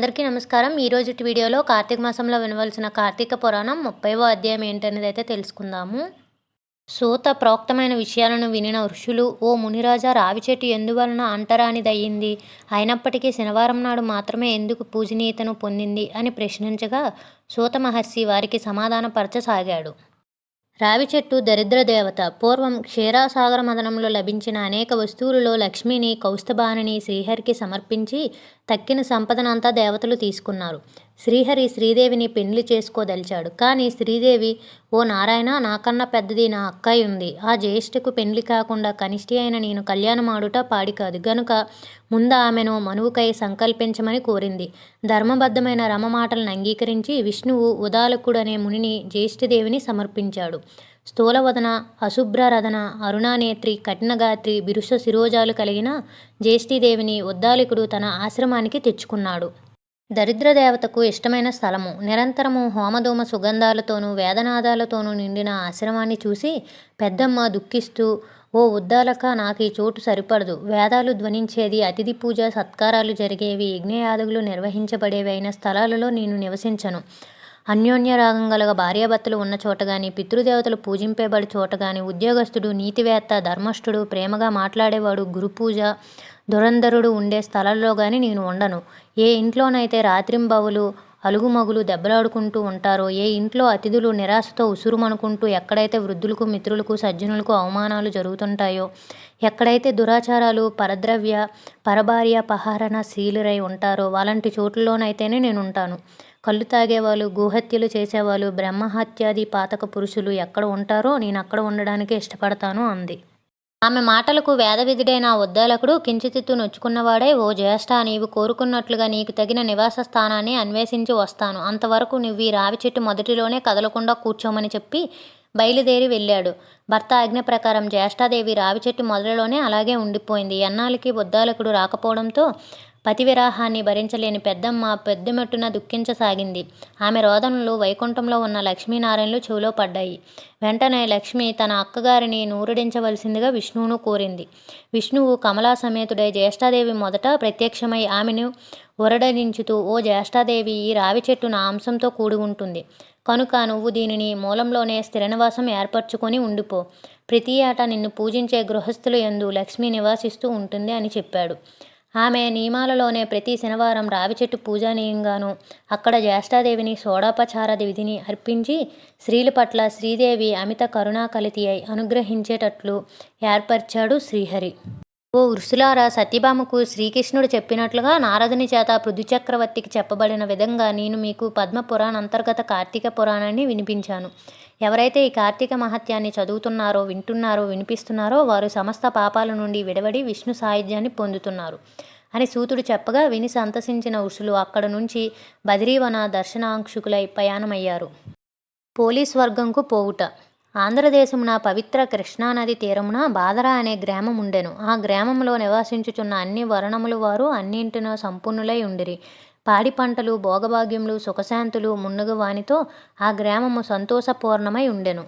అందరికీ నమస్కారం. ఈరోజు వీడియోలో కార్తీక మాసంలో వినవలసిన కార్తీక పురాణం ముప్పైవ అధ్యాయం ఏంటనేది అయితే తెలుసుకుందాము. సూత ప్రోక్తమైన విషయాలను వినిన ఋషులు ఓ మునిరాజా రావి చెట్టు ఎందువలన అంటరానిదయ్యింది? అయినప్పటికీ శనివారం నాడు మాత్రమే ఎందుకు పూజనీయతను పొందింది? అని ప్రశ్నించగా సూత మహర్షి వారికి సమాధానపరచసాగాడు. రావి చెట్టు దరిద్ర దేవత పూర్వం క్షీరాసాగర మదనంలో లభించిన అనేక వస్తువులలో లక్ష్మిని కౌస్తభానిని శ్రీహరికి సమర్పించి తక్కిన సంపదనంతా దేవతలు తీసుకున్నారు. శ్రీహరి శ్రీదేవిని పెళ్ళి చేసుకోదలిచాడు. కానీ శ్రీదేవి ఓ నారాయణ నాకన్నా పెద్దది నా అక్కయ్య ఉంది. ఆ జ్యేష్ఠకు పెళ్ళి కాకుండా కనిష్టి అయిన నేను కళ్యాణమాడుట పాడి కాదు. గనుక ముందు ఆమెను మనువుకై సంకల్పించమని కోరింది. ధర్మబద్ధమైన రమ మాటలను అంగీకరించి విష్ణువు ఉదాలకుడనే మునిని జ్యేష్ఠదేవిని సమర్పించాడు. స్థూలవదన అశుభ్రరథన అరుణానేత్రి కఠినగాత్రి బిరుష శిరోజాలు కలిగిన జ్యేష్ఠీదేవిని ఉద్దాలికుడు తన ఆశ్రమానికి తెచ్చుకున్నాడు. దరిద్ర దేవతకు ఇష్టమైన స్థలము. నిరంతరము హోమధూమ సుగంధాలతోనూ వేదనాదాలతోనూ నిండిన ఆశ్రమాన్ని చూసి పెద్దమ్మ దుఃఖిస్తూ ఓ ఉద్దాలక నాకు ఈ చోటు సరిపడదు. వేదాలు ధ్వనించేది అతిథి పూజ సత్కారాలు జరిగేవి యజ్ఞయాదులు నిర్వహించబడేవి అయిన స్థలాలలో నేను నివసించను. అన్యోన్య రాగం గల భార్యాభర్తలు ఉన్న చోట కానీ పితృదేవతలు పూజింపేబడి చోట కానీ ఉద్యోగస్తుడు నీతివేత్త ధర్మష్ఠుడు ప్రేమగా మాట్లాడేవాడు గురుపూజ దురంధరుడు ఉండే స్థలాల్లో కానీ నేను ఉండను. ఏ ఇంట్లోనైతే రాత్రింబవులు అలుగుమగులు దెబ్బలాడుకుంటూ ఉంటారో ఏ ఇంట్లో అతిథులు నిరాశతో ఉసురుమనుకుంటూ ఎక్కడైతే వృద్ధులకు మిత్రులకు సజ్జనులకు అవమానాలు జరుగుతుంటాయో ఎక్కడైతే దురాచారాలు పరద్రవ్య పరభార్య పహారణ శీలురై ఉంటారో అలాంటి చోట్లలోనైతేనే నేను ఉంటాను కళ్ళు తాగేవాళ్ళు గోహత్యలు చేసేవాళ్ళు బ్రహ్మహత్యాది పాతక పురుషులు ఎక్కడ ఉంటారో నేను అక్కడ ఉండడానికి ఇష్టపడతాను అంది. ఆమె మాటలకు వేదవిధుడైన ఉద్దాలకుడు కించితిత్తు నొచ్చుకున్నవాడే ఓ జ్యేష్ఠ నీవు కోరుకున్నట్లుగా నీకు తగిన నివాస స్థానాన్ని అన్వేషించి వస్తాను. అంతవరకు నువ్వు ఈ రావి చెట్టు మొదటిలోనే కదలకుండా కూర్చోమని చెప్పి బయలుదేరి వెళ్ళాడు. భర్త ఆజ్ఞ ప్రకారం జ్యేష్ఠాదేవి రావి చెట్టు మొదలలోనే అలాగే ఉండిపోయింది. ఎన్నాళ్ళకి ఉద్దాలకుడు రాకపోవడంతో పతివిరాహాన్ని భరించలేని పెద్దమ్మ పెద్దమెట్టున దుఃఖించసాగింది. ఆమె రోదనలు వైకుంఠంలో ఉన్న లక్ష్మీనారాయణలు చెవిలో పడ్డాయి. వెంటనే లక్ష్మి తన అక్కగారిని నూరుడించవలసిందిగా విష్ణువును కోరింది. విష్ణువు కమలా సమేతుడై జ్యేష్ఠాదేవి మొదట ప్రత్యక్షమై ఆమెను ఉరడరించుతూ ఓ జ్యేష్ఠాదేవి ఈ రావి చెట్టు నా అంశంతో కూడి ఉంటుంది. కనుక నువ్వు దీనిని మూలంలోనే స్థిరనివాసం ఏర్పరచుకొని ఉండిపో. ప్రతి ఏటా నిన్ను పూజించే గృహస్థులు ఎందు లక్ష్మి నివాసిస్తూ ఉంటుంది అని చెప్పాడు. ఆమె నియమాలలోనే ప్రతి శనివారం రావి చెట్టు పూజానీయంగాను అక్కడ జ్యేష్ఠాదేవిని షోడాపచార విధిని అర్పించి స్త్రీల పట్ల శ్రీదేవి అమిత కరుణాకలితి అయి అనుగ్రహించేటట్లు ఏర్పరిచాడు శ్రీహరి. ఓ వృషులారా సత్యభామకు శ్రీకృష్ణుడు చెప్పినట్లుగా నారదుని చేత పృథుచక్రవర్తికి చెప్పబడిన విధంగా నేను మీకు పద్మ పురాణ అంతర్గత కార్తీక పురాణాన్ని వినిపించాను. ఎవరైతే ఈ కార్తీక మహత్యాన్ని చదువుతున్నారో వింటున్నారో వినిపిస్తున్నారో వారు సమస్త పాపాల నుండి విడవడి విష్ణు సాహిత్యాన్ని పొందుతున్నారు. అని సూతుడు చెప్పగా విని సంతసించిన ఋషులు అక్కడ నుంచి బదిరీవన దర్శనాంక్షుకులై ప్రయాణమయ్యారు. పోలీస్ వర్గంకు పోవుట. ఆంధ్రదేశమున పవిత్ర కృష్ణానది తీరమున బాదరా అనే గ్రామం ఉండెను. ఆ గ్రామంలో నివాసించుచున్న అన్ని వర్ణములు వారు అన్నింటినో సంపన్నులై ఉండిరి. పాడి పంటలు భోగభాగ్యములు సుఖశాంతులు మున్నగు వానితో ఆ గ్రామము సంతోషపూర్ణమై ఉండెను.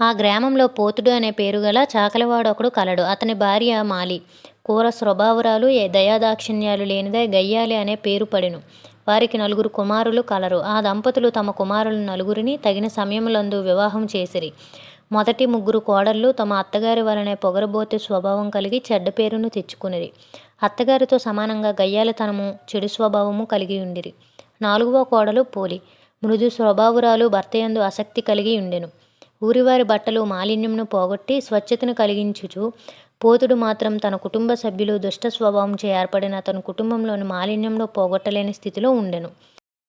ఆ గ్రామంలో పోతుడు అనే పేరుగల చాకలివాడొకడు కలడు. అతని భార్య మాలి. కూర స్వభావరాలు ఏ దయాదాక్షిణ్యాలు లేనిదే గయ్యాలి అనే పేరు పడెను. వారికి నలుగురు కుమారులు కలరు. ఆ దంపతులు తమ కుమారులు నలుగురిని తగిన సమయములందు వివాహం చేసిరి. మొదటి ముగ్గురు కోడళ్ళు తమ అత్తగారి వలనే పొగరబోతే స్వభావం కలిగి చెడ్డ పేరును తెచ్చుకునిరి. అత్తగారితో సమానంగా గయ్యాలతనము చెడు స్వభావము కలిగి ఉండిరి. నాలుగవ కోడలు పోలి. మృదు స్వభావురాలు భర్తయందు ఆసక్తి కలిగి ఉండెను. ఊరివారి బట్టలు మాలిన్యంను పోగొట్టి స్వచ్ఛతను కలిగించుచు పోతుడు మాత్రం తన కుటుంబ సభ్యులు దుష్ట స్వభావంచే ఏర్పడిన తన కుటుంబంలోని మాలిన్యంలో పోగొట్టలేని స్థితిలో ఉండెను.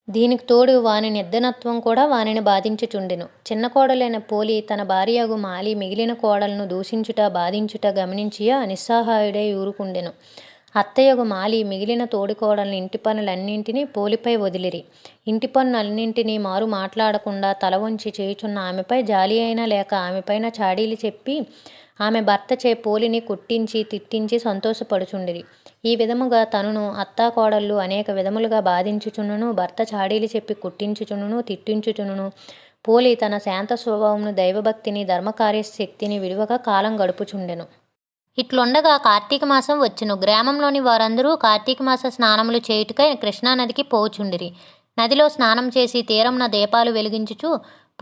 దీనికి తోడు వాని నిర్ధనత్వం కూడా వానిని బాధించుచుండెను. చిన్న కోడలైన పోలి తన భార్యగు మాలి మిగిలిన కోడలను దూషించుట బాధించుట గమనించి నిస్సహాయుడై ఊరుకుండెను. అత్తయ్యగు మాలి మిగిలిన తోడి కోడలను ఇంటి పనులన్నింటినీ పోలిపై వదిలిరి. ఇంటి పనులన్నింటినీ మారు మాట్లాడకుండా తల వంచి చేయుచున్న ఆమెపై జాలి అయినా లేక ఆమెపైన చాడీలు చెప్పి ఆమె భర్త చే పోలిని కుట్టించి తిట్టించి సంతోషపడుచుండిరి ఈ విధముగా తనును అత్తాకోడళ్ళు అనేక విధములుగా బాధించుచునును భర్త చాడీలు చెప్పి కుట్టించుచునును తిట్టించుచునును పోలి తన శాంత స్వభావమును దైవభక్తిని ధర్మకార్యశక్తిని విలువగా కాలం గడుపుచుండెను. ఇట్లుండగా కార్తీక మాసం వచ్చును. గ్రామంలోని వారందరూ కార్తీక మాస స్నానములు చేయుటకై కృష్ణానదికి పోచుండిరి నదిలో స్నానం చేసి తీరంన దీపాలు వెలిగించుచు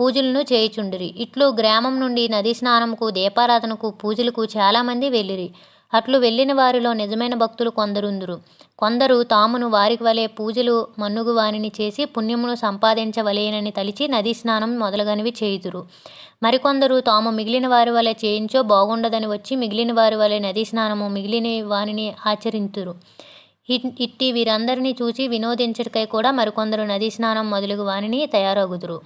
పూజలను చేయుచుండిరి. ఇట్లు గ్రామం నుండి నదీ స్నానంకు దీపారాధనకు పూజలకు చాలామంది వెళ్ళిరి. అట్లు వెళ్ళిన వారిలో నిజమైన భక్తులు కొందరుందురు. కొందరు తామును వారికి వలె పూజలు మన్నుగు వారిని చేసి పుణ్యమును సంపాదించవలేనని తలిచి నదీ స్నానం మొదలగనివి చేయుదురు. మరికొందరు తాము మిగిలిన వారి వలె చేయించో బాగుండదని వచ్చి మిగిలిన వారి వలె నదీ స్నానము మిగిలిన వారిని ఆచరింతురు. ఇట్టి వీరందరినీ చూచి వినోదించుటకై కూడా మరికొందరు నదీ స్నానం మొదలగు వారిని తయారగుదురు.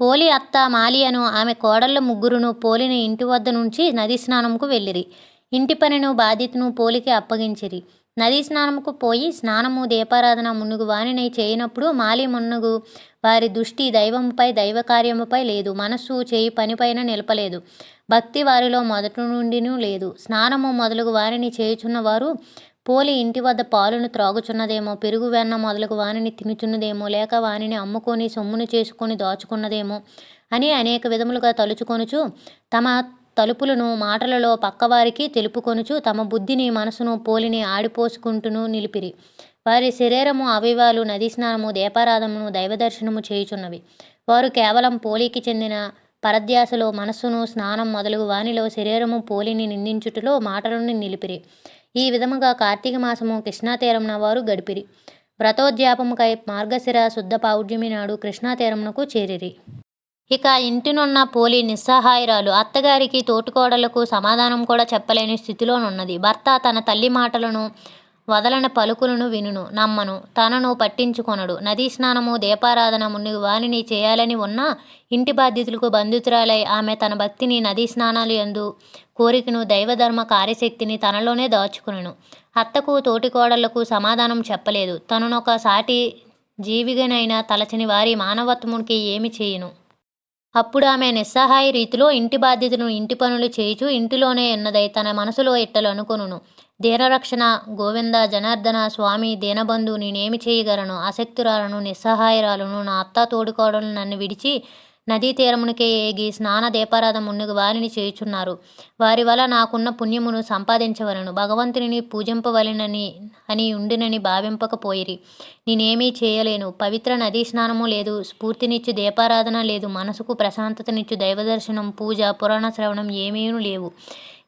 పోలి అత్త మాలియను ఆమె కోడళ్ళ ముగ్గురును పోలిని ఇంటి వద్ద నుంచి నదీ స్నానంకు వెళ్ళిరి. ఇంటి పనిను బాధితును పోలికి అప్పగించిరి. నదీ స్నానముకు పోయి స్నానము దీపారాధన మున్నుగు వానినై చేయనప్పుడు మాలి మున్నుగు వారి దృష్టి దైవముపై దైవ కార్యముపై లేదు. మనస్సు చేయి పనిపైన నిలపలేదు. భక్తి వారిలో మొదటి నుండినూ లేదు. స్నానము మొదలగు వారిని చేయుచున్నవారు పోలి ఇంటి వద్ద పాలును త్రాగుచున్నదేమో పెరుగు వెన్న మొదలకు వానిని తినుచున్నదేమో లేక వానిని అమ్ముకొని సొమ్మును చేసుకొని దాచుకున్నదేమో అని అనేక విధములుగా తలుచుకొనుచు తమ తలుపులను మాటలలో పక్కవారికి తెలుపుకొనుచు తమ బుద్ధిని మనసును పోలిని ఆడిపోసుకుంటూను నిలిపిరి. వారి శరీరము అవయవాలు నదీ స్నానము దీపారాధమును దైవదర్శనము చేయుచున్నవి. వారు కేవలం పోలికి చెందిన పరధ్యాసలో మనస్సును స్నానం మొదలగు వానిలో శరీరము పోలిని నిందించుటలో మాటలను నిలిపిరి. ఈ విధముగా కార్తీక మాసము కృష్ణా తీరమున వారు గడిపిరి. వ్రతోద్యాపముకై మార్గశిర శుద్ధ పౌర్ణమి నాడు కృష్ణా తీరమునకు చేరిరి. ఇక ఇంటినున్న పోలి నిస్సహాయరాలు అత్తగారికి తోటికోడలకు సమాధానం కూడా చెప్పలేని స్థితిలోనున్నది. భర్త తన తల్లి మాటలను వదలని పలుకులను వినును నమ్మను. తనను పట్టించుకొనడు. నదీ స్నానము దీపారాధన మున్ని వానిని చేయాలని ఉన్నా ఇంటి బాధ్యతలకు బంధితురాలై ఆమె తన భక్తిని నదీ స్నానాలు యందు కోరికను దైవధర్మ కార్యశక్తిని తనలోనే దాచుకును అత్తకు తోటికోడళ్ళకు సమాధానం చెప్పలేదు. తననొక సాటి జీవిగనైనా తలచని వారి మానవత్వమునికి ఏమి చేయును? అప్పుడు ఆమె నిస్సహాయ రీతిలో ఇంటి బాధ్యతను ఇంటి పనులు చేయుచు ఇంటిలోనే ఉన్నదై తన మనసులో ఇట్టలు అనుకొనును. దీనరక్షణ గోవింద జనార్దన స్వామి దీనబంధు నేనేమి చేయగలను? అశక్తురాలను నిస్సహాయరాలను నా అత్త తోడుకోడలు నన్ను విడిచి నదీ తీరమునకే ఏగి స్నాన దీపారాధం మున్నుగు వారిని చేయుచున్నారు. వారి వల్ల నాకున్న పుణ్యమును సంపాదించవలను. భగవంతుని పూజింపవలెనని అని ఉండినని భావింపకపోయిరి. నేనేమీ చేయలేను. పవిత్ర నదీ స్నానము లేదు. స్ఫూర్తినిచ్చు దీపారాధన లేదు. మనసుకు ప్రశాంతతనిచ్చు దైవదర్శనం పూజ పురాణ శ్రవణం ఏమీను లేవు.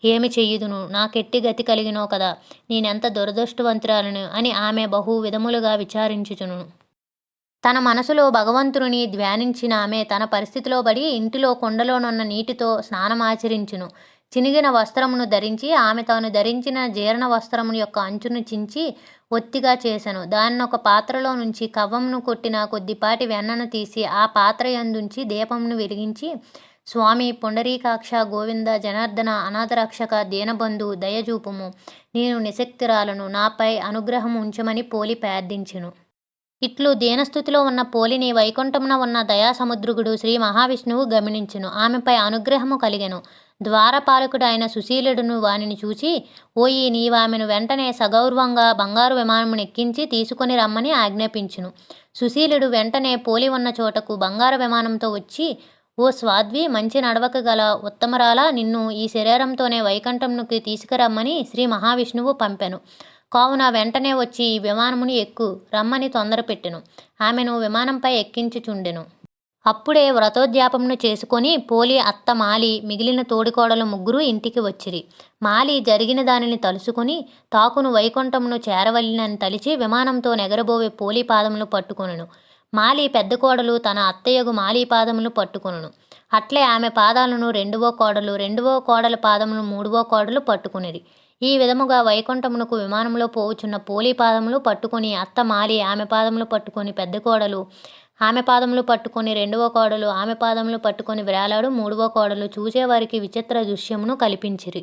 ఏమి చెయ్యుదును నాకెట్టి గతి కలిగినో కదా? నేనెంత దురదృష్టవంతురాలను? అని ఆమె బహు విధములుగా విచారించుచును. తన మనసులో భగవంతుని ధ్యానించిన ఆమె తన పరిస్థితిలో పడి ఇంటిలో కుండలోనున్న నీటితో స్నానమాచరించును. చినిగిన వస్త్రమును ధరించి ఆమె తాను ధరించిన జీర్ణ వస్త్రమును యొక్క అంచును చించి ఒత్తిగా చేశాను దాన్ని ఒక పాత్రలో నుంచి కవ్వంను కొట్టిన కొద్దిపాటి వెన్నను తీసి ఆ పాత్ర యందుంచి దీపమును వెలిగించి స్వామి పుండరీకాక్ష గోవింద జనార్దన అనాథరక్షక దీనబంధు దయజూపుము నేను నిశక్తిరాలను. నాపై అనుగ్రహం ఉంచమని పోలి ప్రార్థించెను. ఇట్లు దీనస్థుతిలో ఉన్న పోలిని వైకుంఠమున ఉన్న దయాసముద్రుగుడు శ్రీ మహావిష్ణువు గమనించును. ఆమెపై అనుగ్రహము కలిగెను. ద్వారపాలకుడు అయిన సుశీలుడును వానిని చూచి ఓయి నీవామెను వెంటనే సగౌరవంగా బంగారు విమానమును ఎక్కించి తీసుకొని రమ్మని ఆజ్ఞాపించును. సుశీలుడు వెంటనే పోలి ఉన్న చోటకు బంగారు విమానంతో వచ్చి ఓ స్వాద్వి మంచి నడవక గల ఉత్తమరాలా నిన్ను ఈ శరీరంతోనే వైకుంఠంకి తీసుకురమ్మని శ్రీ మహావిష్ణువు పంపెను. కావున వెంటనే వచ్చి ఈ విమానముని ఎక్కు రమ్మని తొందరపెట్టెను ఆమెను విమానంపై ఎక్కించుచుండెను. అప్పుడే వ్రతోద్యాపమును చేసుకొని పోలి అత్త మాలి మిగిలిన తోడికోడలు ముగ్గురు ఇంటికి వచ్చిరి. మాలి జరిగిన దానిని తలుసుకుని తాకును వైకుంఠమును చేరవల్లినని తలిచి విమానంతో నెగరబోవే పోలి పాదములు పట్టుకొనును. మాలి పెద్ద కోడలు తన అత్తయ్యగు మాలి పాదములు పట్టుకొనును. అట్లే ఆమె పాదాలను రెండవ కోడలు రెండవ కోడల పాదములు మూడవ కోడలు పట్టుకునేది ఈ విధముగా వైకుంఠమునకు విమానంలో పోవుచున్న పోలి పాదములు పట్టుకుని అత్త మాలి ఆమె పాదములు పట్టుకొని పెద్ద కోడలు ఆమె పాదములు పట్టుకొని రెండవ కోడలు ఆమె పాదములు పట్టుకొని విరాళాడు మూడవ కోడలు చూసేవారికి విచిత్ర దృశ్యమును కల్పించిరి.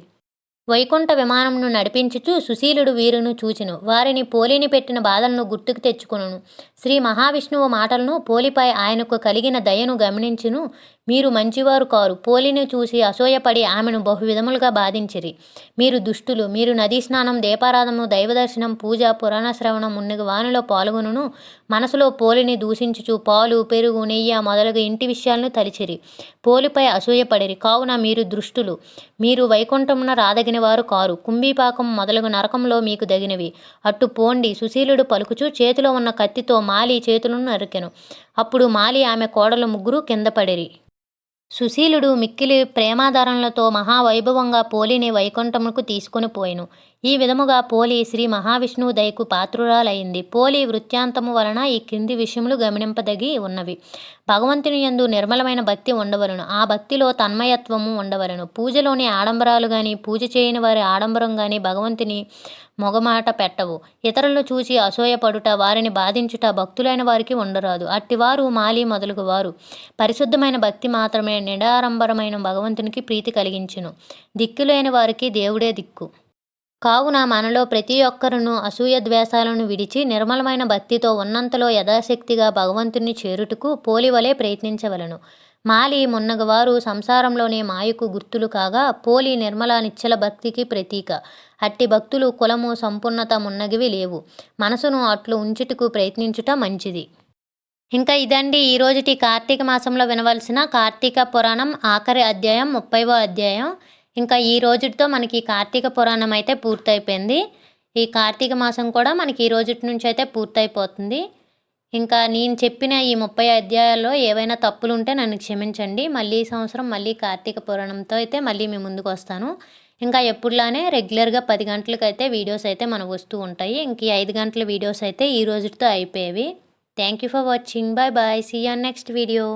వైకుంఠ విమానమును నడిపించుచు సుశీలుడు వీరును చూచెను. వారిని పోలిని పెట్టిన బాధలను గుర్తుకు తెచ్చుకును శ్రీ మహావిష్ణువు మాటలను పోలిపై ఆయనకు కలిగిన దయను గమనించును. మీరు మంచివారు కారు. పోలిని చూసి అసూయపడి ఆమెను బహువిధములుగా బాధించిరి. మీరు దుష్టులు. మీరు నదీ స్నానం దీపారాధము దైవదర్శనం పూజ పురాణ శ్రవణం మున్నగు వానిలో పాల్గొనును. మనసులో పోలిని దూషించుచు పాలు పెరుగు నెయ్యి మొదలగు ఇంటి విషయాలను తలిచిరి. పోలిపై అసూయపడిరి. కావున మీరు దృష్టులు. మీరు వైకుంఠమున రాదగిన వారు కారు. కుంభీపాకం మొదలగు నరకంలో మీకు దగినవి. అట్టు పోండి. సుశీలుడు పలుకుచూ చేతిలో ఉన్న కత్తితో మాలి చేతులను నరికెను. అప్పుడు మాలి ఆమె కోడలు ముగ్గురు కింద పడిరి. సుశీలుడు మిక్కిలి ప్రేమాదరణలతో మహావైభవంగా పోలిని వైకుంఠముకు తీసుకొని పోయెను. ఈ విధముగా పోలి శ్రీ మహావిష్ణువు దయకు పాత్రురాలైంది. పోలి వృత్యాంతము వలన ఈ క్రింది విషయములు గమనింపదగి ఉన్నవి. భగవంతుని యందు నిర్మలమైన భక్తి ఉండవలను. ఆ భక్తిలో తన్మయత్వము ఉండవలను. పూజలోని ఆడంబరాలు కానీ పూజ చేయని వారి ఆడంబరం కానీ భగవంతుని మొగమాట పెట్టవు. ఇతరులను చూసి అసూయపడుట వారిని బాధించుట భక్తులైన వారికి ఉండరాదు. అట్టివారు మాలి మొదలుగు వారు పరిశుద్ధమైన భక్తి మాత్రమే నిడారంబరమైన భగవంతునికి ప్రీతి కలిగించును. దిక్కులేని వారికి దేవుడే దిక్కు. కావున మనలో ప్రతి ఒక్కరును అసూయ ద్వేషాలను విడిచి నిర్మలమైన భక్తితో ఉన్నంతలో యథాశక్తిగా భగవంతుని చేరుటకు పోలివలే ప్రయత్నించవలను. మాలి మున్నగవారు సంసారంలోనే మాయకు గుర్తులు కాగా పోలి నిర్మల నిశ్చల భక్తికి ప్రతీక. అట్టి భక్తులు కులము సంపూర్ణత మున్నగివి లేవు. మనసును అట్లు ఉంచుటకు ప్రయత్నించుట మంచిది. ఇంకా ఇదండి ఈ రోజుటి కార్తీక మాసంలో వినవలసిన కార్తీక పురాణం ఆఖరి అధ్యాయం ముప్పైవ అధ్యాయం. ఇంకా ఈ రోజుతో మనకి కార్తీక పురాణం అయితే పూర్తయిపోయింది. ఈ కార్తీక మాసం కూడా మనకి ఈ రోజు నుంచి అయితే పూర్తయిపోతుంది. ఇంకా నేను చెప్పిన ఈ ముప్పై అధ్యాయాల్లో ఏవైనా తప్పులు ఉంటే నన్ను క్షమించండి. మళ్ళీ ఈ సంవత్సరం మళ్ళీ కార్తీక పురాణంతో అయితే మళ్ళీ మీ ముందుకు వస్తాను. ఇంకా ఎప్పుడులానే రెగ్యులర్గా పది గంటలకు అయితే వీడియోస్ అయితే మనకు వస్తూ ఉంటాయి. ఇంక ఈ ఐదు గంటల వీడియోస్ అయితే ఈ రోజుతో అయిపోయేవి. Thank you for watching. Bye bye see on next video